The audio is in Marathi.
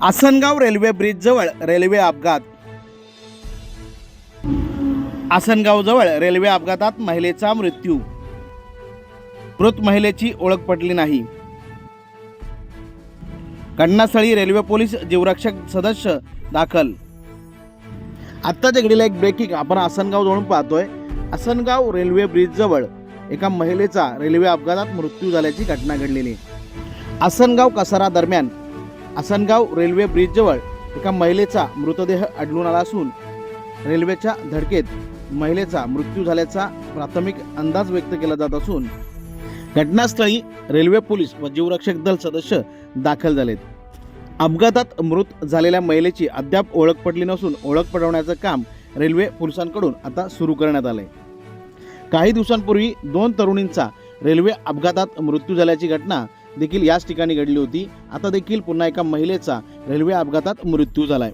आसनगाव रेल्वे ब्रिजजवळ रेल्वे अपघात. आसनगावजवळ रेल्वे अपघातात महिलेचा मृत्यू. मृत महिलेची ओळख पटली नाही. घटनास्थळी रेल्वे पोलीस जीवरक्षक सदस्य दाखल. आत्ताच घडीला एक ब्रेकिंग आपण आसनगाव जवळून पाहतोय. आसनगाव रेल्वे ब्रिजजवळ एका महिलेचा रेल्वे अपघातात मृत्यू झाल्याची घटना घडलेली. आसनगाव कसारा दरम्यान आसनगाव रेल्वे ब्रिजजवळ एका महिलेचा मृतदेह आढळून आला असून रेल्वेच्या धडकेत महिलेचा मृत्यू झाल्याचा प्राथमिक अंदाज व्यक्त केला जात असून घटनास्थळी रेल्वे पोलीस व जीवरक्षक दल सदस्य दाखल झालेत. अपघातात मृत झालेल्या महिलेची अद्याप ओळख पडली नसून ओळख पडवण्याचं काम रेल्वे पोलिसांकडून आता सुरू करण्यात आलंय. काही दिवसांपूर्वी दोन तरुणींचा रेल्वे अपघातात मृत्यू झाल्याची घटना देखील याच ठिकाणी घडली होती. आता देखील पुन्हा एका महिलेचा रेल्वे अपघातात मृत्यू झालाय.